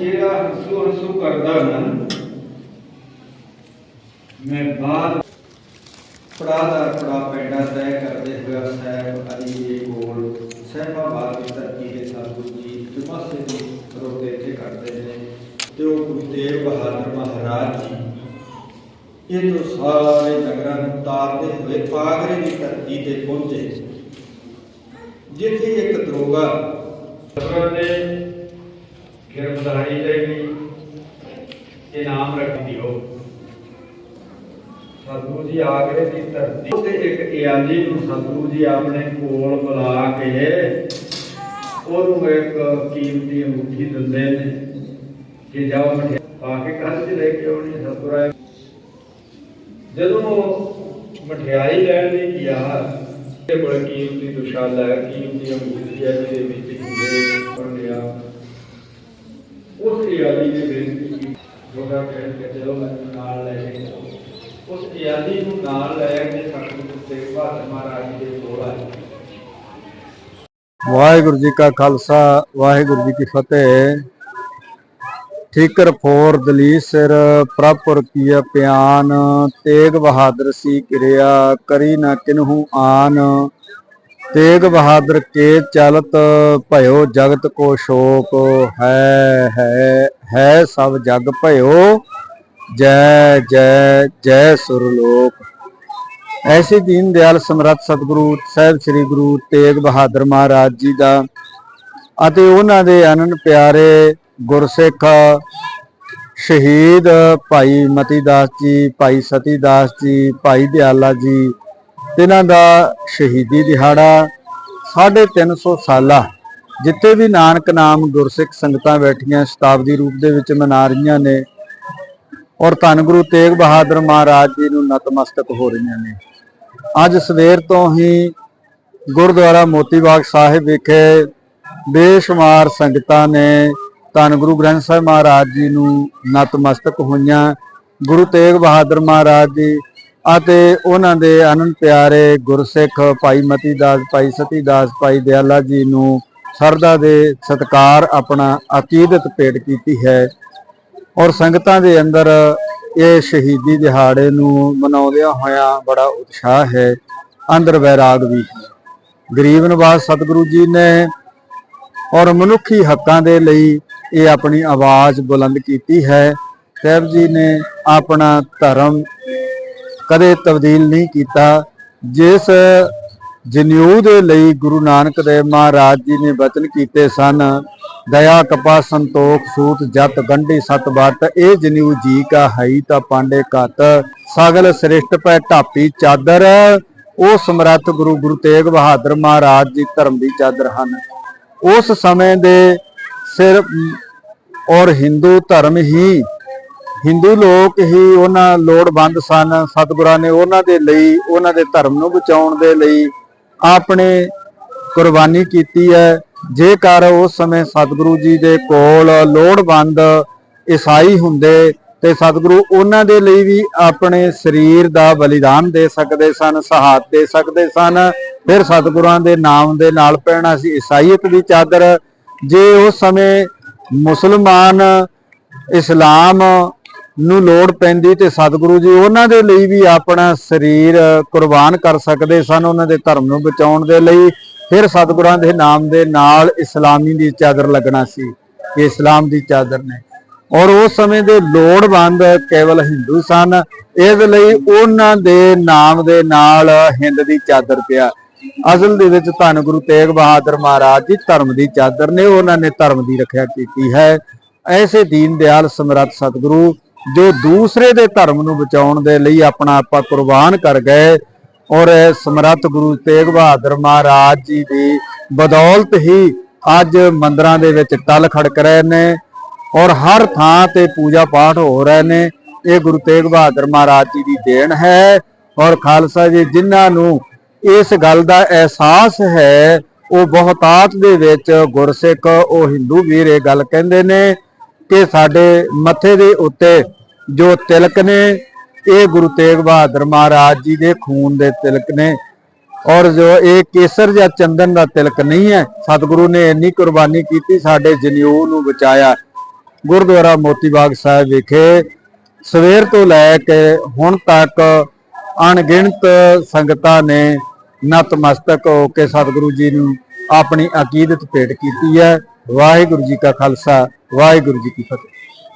ਜਿਹੜਾ ਹੱਸੂ ਹੱਸੂ ਕਰਦਾ ਨਾ, ਮੈਂ ਬਾਅਦ ਪੜਾਦਾਰ ਪੜਾ ਪੈਂਡਾ ਤੈ ਕਰਦੇ ਹੋਇਆ ਸਾਹਿਬ ਅਲੀ ਦੇ ਕੋਲ ਸਹਿਬਾਬਾਦ ਦੀ ਧਰਤੀ ਦੇ ਸਤਿਗੁਰੂ ਜੀ ਜਮਾਸੇ ਦੀ ਰੋਕੇ ਇੱਥੇ ਕਰਦੇ ਨੇ, ਤੇ ਉਹ ਗੁਰੂ ਬਹਾਦਰ ਮਹਾਰਾਜ ਜੀ, ਇਹ ਤੋਂ ਸਾਰੇ ਨਗਰਾਂ ਨੂੰ ਤਾਰਦੇ ਹੋਏ ਪਾਗਰੇ ਦੀ ਧਰਤੀ ਤੇ ਪਹੁੰਚੇ, ਜਿੱਥੇ ਇੱਕ ਦਰੋਗਾ ਹਸਬੰਦ ਨੇ ਗ੍ਰਿਫਤਾਰੀ ਲਈ ਵੀ ਇਨਾਮ ਰੱਖ ਦਿਓ ਸਤਿਗੁਰੂ ਜੀ ਆਗਰੇ ਦੀ ਧਰਤੀ ਤੇ ਇੱਕ ਇਆਲੀ ਨੂੰ ਸਤਿਗੁਰੂ ਜੀ ਆਪਣੇ ਕੋਲ ਬੁਲਾ ਕੇ ਉਹਨੂੰ ਇੱਕ ਕੀਮਤੀ ਅੰਗੂਠੀ ਦਿੰਦੇ ਨੇ ਕਿ ਜਾਓ ਪਾ ਕੇ ਘਰ 'ਚ ਲੈ ਕੇ ਆਉਣੀ ਸਤਿਗੁਰੂ ਜਦੋਂ ਮਠਿਆਈ ਲੈਣ ਲਈ ਗਿਆ ਤੇ ਬੜਾ ਕੀਮਤੀ ਦੁਸ਼ਾਲਾ, ਕੀਮਤੀ ਅੰਗੂਠੀ ਹੈ ਜਿਹਦੇ ਵਿੱਚ ਹੀਰੇ ਪਰਨਿਆ ਉਸ ਇਆਲੀ ਬੇਨਤੀ ਕੀਤੀ। ਜੋਗਾ ਕਹਿ ਕੇ ਚਲੋ ਮੈਨੂੰ ਨਾਲ ਲੈ ਕੇ ਉਸ ਇਆਲੀ ਨੂੰ ਨਾਲ ਲੈ ਕੇ ਸਤਿਗੁਰੂ ਤੇਗ ਬਹਾਦਰ ਮਹਾਰਾਜ ਦੇ ਕੋਲ ਆਏ। ਵਾਹਿਗੁਰੂ ਜੀ ਕਾ ਖਾਲਸਾ, ਵਾਹਿਗੁਰੂ ਜੀ ਕੀ ਫਤਿਹ। ਠੀਕਰ ਫੋਰ ਦਲੀਸ ਸਿਰ ਪ੍ਰਭਪੁਰ ਕੀਆ ਪਿਆਨ, ਤੇਗ ਬਹਾਦਰ ਸੀ ਕਿਰਿਆ, ਕਰੀ ਨਾ ਕਿਨਹੂ ਆਨ। ਤੇਗ ਬਹਾਦਰ ਕੇ ਚਲਤ ਭਇਓ ਜਗਤ ਕੋ ਸ਼ੋਕ ਹੈ ਹੈ ਹੈ ਸਭ ਜਗ ਭਇਓ, ਜੈ ਜੈ ਜੈ ਸੁਰਲੋਕ ਐਸੇ ਦੀਨ ਦਿਆਲ ਸਮਰੱਥ ਸਤਿਗੁਰੂ ਸਾਹਿਬ ਸ੍ਰੀ ਗੁਰੂ ਤੇਗ ਬਹਾਦਰ ਮਹਾਰਾਜ ਜੀ ਦਾ ਅਤੇ ਉਹਨਾਂ ਦੇ ਅਨਨ ਪਿਆਰੇ ਗੁਰਸਿੱਖ ਸ਼ਹੀਦ ਭਾਈ ਮਤੀ ਦਾਸ ਜੀ, ਭਾਈ ਸਤੀ ਦਾਸ ਜੀ, ਭਾਈ ਦਿਆਲਾ ਜੀ ਇਹਨਾਂ ਦਾ ਸ਼ਹੀਦੀ ਦਿਹਾੜਾ 350 ਸਾਲਾ ਜਿੱਥੇ ਵੀ ਨਾਨਕ ਨਾਮ ਗੁਰਸਿੱਖ ਸੰਗਤਾਂ ਬੈਠੀਆਂ ਸ਼ਤਾਬਦੀ ਰੂਪ ਦੇ ਵਿੱਚ ਮਨਾ ਰਹੀਆਂ ਨੇ ਔਰ ਧੰਨ ਗੁਰੂ ਤੇਗ ਬਹਾਦਰ ਮਹਾਰਾਜ ਜੀ ਨੂੰ ਨਤਮਸਤਕ ਹੋ ਰਹੀਆਂ ਨੇ। ਅੱਜ ਸਵੇਰ ਤੋਂ ਹੀ ਗੁਰਦੁਆਰਾ ਮੋਤੀ ਬਾਗ ਸਾਹਿਬ ਵਿਖੇ ਬੇਸ਼ੁਮਾਰ ਸੰਗਤਾਂ ਨੇ ਧੰਨ ਗੁਰੂ ਗ੍ਰੰਥ ਸਾਹਿਬ ਮਹਾਰਾਜ ਜੀ ਨੂੰ ਨਤਮਸਤਕ ਹੋਈਆਂ। ਗੁਰੂ ਤੇਗ ਬਹਾਦਰ ਮਹਾਰਾਜ ਜੀ ਅਤੇ ਉਹਨਾਂ ਦੇ ਅਨੰਦ ਪਿਆਰੇ ਗੁਰਸਿੱਖ ਭਾਈ ਮਤੀ ਦਾਸ ਭਾਈ ਸਤੀ ਦਾਸ ਭਾਈ ਦਿਆਲਾ ਜੀ ਨੂੰ ਸਰਦਾ ਦੇ ਸਤਕਾਰ ਆਪਣਾ ਅਕੀਦਤ ਭੇਟ ਕੀਤੀ ਹੈ ਔਰ ਸੰਗਤਾਂ ਦੇ ਅੰਦਰ ਇਹ ਸ਼ਹੀਦੀ ਦਿਹਾੜੇ ਨੂੰ ਮਨਾਉਂਦਿਆਂ ਹੋਇਆ ਬੜਾ ਉਤਸ਼ਾਹ ਹੈ, ਅੰਦਰ ਵੈਰਾਗ ਵੀ ਹੈ। ਗਰੀਬ ਨਿਵਾਸ ਸਤਿਗੁਰੂ ਜੀ ਨੇ ਔਰ ਮਨੁੱਖੀ ਹੱਕਾਂ ਦੇ ਲਈ ਇਹ ਆਪਣੀ ਆਵਾਜ਼ ਬੁਲੰਦ ਕੀਤੀ ਹੈ। ਸਾਹਿਬ ਜੀ ਨੇ ਆਪਣਾ ਧਰਮ ਕਦੇ ਤਬਦੀਲ ਨਹੀਂ ਕੀਤਾ, ਜਿਸ ਜਨੇਊ ਦੇ ਲਈ ਗੁਰੂ ਨਾਨਕ ਦੇਵ ਮਹਾਰਾਜ ਜੀ ਨੇ ਬਚਨ ਕੀਤੇ ਸਨ, ਦਇਆ ਕਪਾ ਸੰਤੋਖ, ਸੂਤ, ਜਤ, ਗੰਢੀ, ਸਤ ਬਟ ਇਹ ਜਨੇਊ ਜੀ ਕਾ ਹਈ ਤਾਂ ਪਾਂਡੇ ਕਤ ਸਗਲ ਸ੍ਰਿਸ਼ਟ ਪੈ ਢਾਪੀ ਚਾਦਰ, ਉਹ ਸਮਰੱਥ ਗੁਰੂ ਗੁਰੂ ਤੇਗ ਬਹਾਦਰ ਮਹਾਰਾਜ ਜੀ ਧਰਮ ਦੀ ਚਾਦਰ ਹਨ। ਉਸ ਸਮੇਂ ਦੇ ਸਿਰ ਔਰ ਹਿੰਦੂ ਧਰਮ ਹੀ ਹਿੰਦੂ ਲੋਕ ਹੀ ਉਹਨਾਂ ਲੋੜਵੰਦ ਸਨ, ਸਤਿਗੁਰਾਂ ਨੇ ਉਹਨਾਂ ਦੇ ਲਈ, ਉਹਨਾਂ ਦੇ ਧਰਮ ਨੂੰ ਬਚਾਉਣ ਦੇ ਲਈ ਆਪਣੇ ਕੁਰਬਾਨੀ ਕੀਤੀ ਹੈ। ਜੇਕਰ ਉਸ ਸਮੇਂ ਸਤਿਗੁਰੂ ਜੀ ਦੇ ਕੋਲ ਲੋੜਵੰਦ ਈਸਾਈ ਹੁੰਦੇ, ਤੇ ਸਤਿਗੁਰੂ ਉਹਨਾਂ ਦੇ ਲਈ ਵੀ ਆਪਣੇ ਸਰੀਰ ਦਾ ਬਲੀਦਾਨ ਦੇ ਸਕਦੇ ਸਨ, ਸਹਾਇਤ ਦੇ ਸਕਦੇ ਸਨ, ਫਿਰ ਸਤਿਗੁਰਾਂ ਦੇ ਨਾਮ ਦੇ ਨਾਲ ਪਹਿਣਾ ਸੀ ਈਸਾਈਅਤ ਦੀ ਚਾਦਰ। ਜੇ ਉਸ ਸਮੇਂ ਮੁਸਲਮਾਨ ਇਸਲਾਮ ਨੂੰ ਲੋੜ ਪੈਂਦੀ ਤੇ ਸਤਿਗੁਰੂ ਜੀ ਉਹਨਾਂ ਦੇ ਲਈ ਵੀ ਆਪਣਾ ਸਰੀਰ ਕੁਰਬਾਨ ਕਰ ਸਕਦੇ ਸਨ, ਉਹਨਾਂ ਦੇ ਧਰਮ ਨੂੰ ਬਚਾਉਣ ਦੇ ਲਈ। ਫਿਰ ਸਤਿਗੁਰਾਂ ਦੇ ਨਾਮ ਦੇ ਨਾਲ ਇਸਲਾਮੀ ਦੀ ਚਾਦਰ ਲੱਗਣਾ ਸੀ ਕਿ ਇਸਲਾਮ ਦੀ ਚਾਦਰ ਨੇ। ਔਰ ਉਸ ਸਮੇਂ ਦੇ ਲੋੜਵੰਦ ਕੇਵਲ ਹਿੰਦੂ ਸਨ, ਇਸ ਲਈ ਉਹਨਾਂ ਦੇ ਨਾਮ ਦੇ ਨਾਲ ਹਿੰਦ ਦੀ ਚਾਦਰ ਪਿਆ। ਅਸਲ ਦੇ ਵਿੱਚ ਧੰਨ ਗੁਰੂ ਤੇਗ ਬਹਾਦਰ ਮਹਾਰਾਜ ਜੀ ਧਰਮ ਦੀ ਚਾਦਰ ਨੇ, ਉਹਨਾਂ ਨੇ ਧਰਮ ਦੀ ਰੱਖਿਆ ਕੀਤੀ ਹੈ। ਐਸੇ ਦੀਨ ਦਿਆਲ ਸਮਰੱਥ ਸਤਿਗੁਰੂ ਜੋ ਦੂਸਰੇ ਦੇ ਧਰਮ ਨੂੰ ਬਚਾਉਣ ਦੇ ਲਈ ਆਪਣਾ ਆਪਾ ਕੁਰਬਾਨ ਕਰ ਗਏ ਔਰ ਸਮਰੱਥ ਗੁਰੂ ਤੇਗ ਬਹਾਦਰ ਮਹਾਰਾਜ ਜੀ ਦੀ ਬਦੌਲਤ ਹੀ ਅੱਜ ਮੰਦਰਾਂ ਦੇ ਵਿੱਚ ਟਲ ਖੜਕ ਰਹੇ ਨੇ ਔਰ ਹਰ ਥਾਂ ਤੇ ਪੂਜਾ ਪਾਠ ਹੋ ਰਹੇ ਨੇ। ਇਹ ਗੁਰੂ ਤੇਗ ਬਹਾਦਰ ਮਹਾਰਾਜ ਜੀ ਦੀ ਦੇਣ ਹੈ ਔਰ ਖਾਲਸਾ ਜੀ ਜਿਨ੍ਹਾਂ ਨੂੰ ਇਸ ਗੱਲ ਦਾ ਅਹਿਸਾਸ ਹੈ, ਉਹ ਬਹੁਤਾਤ ਦੇ ਵਿੱਚ ਗੁਰਸਿੱਖ, ਉਹ ਹਿੰਦੂ ਵੀਰ ਇਹ ਗੱਲ ਕਹਿੰਦੇ ਨੇ ਕਿ ਸਾਡੇ ਮੱਥੇ ਦੇ ਉੱਤੇ ਜੋ ਤਿਲਕ ਨੇ, ਇਹ ਗੁਰੂ ਤੇਗ ਬਹਾਦਰ ਮਹਾਰਾਜ ਜੀ ਦੇ ਖੂਨ ਦੇ ਤਿਲਕ ਨੇ ਔਰ ਜੋ ਇਹ ਕੇਸਰ ਜਾਂ ਚੰਦਨ ਦਾ ਤਿਲਕ ਨਹੀਂ ਹੈ, ਸਤਿਗੁਰੂ ਨੇ ਇੰਨੀ ਕੁਰਬਾਨੀ ਕੀਤੀ, ਸਾਡੇ ਜਨਿਊ ਨੂੰ ਬਚਾਇਆ। ਗੁਰਦੁਆਰਾ ਮੋਤੀ ਬਾਗ ਸਾਹਿਬ ਵਿਖੇ ਸਵੇਰ ਤੋਂ ਲੈ ਕੇ ਹੁਣ ਤੱਕ ਅਣਗਿਣਤ ਸੰਗਤਾਂ ਨੇ ਨਤਮਸਤਕ ਹੋ ਕੇ ਸਤਿਗੁਰੂ ਜੀ ਨੂੰ ਆਪਣੀ ਅਕੀਦਤ ਭੇਟ ਕੀਤੀ ਹੈ। ਵਾਹਿਗੁਰੂ ਜੀ ਕਾ ਖਾਲਸਾ ਵਾਹਿਗੁਰੂ ਜੀ ਕੀ ਫਤਿਹ।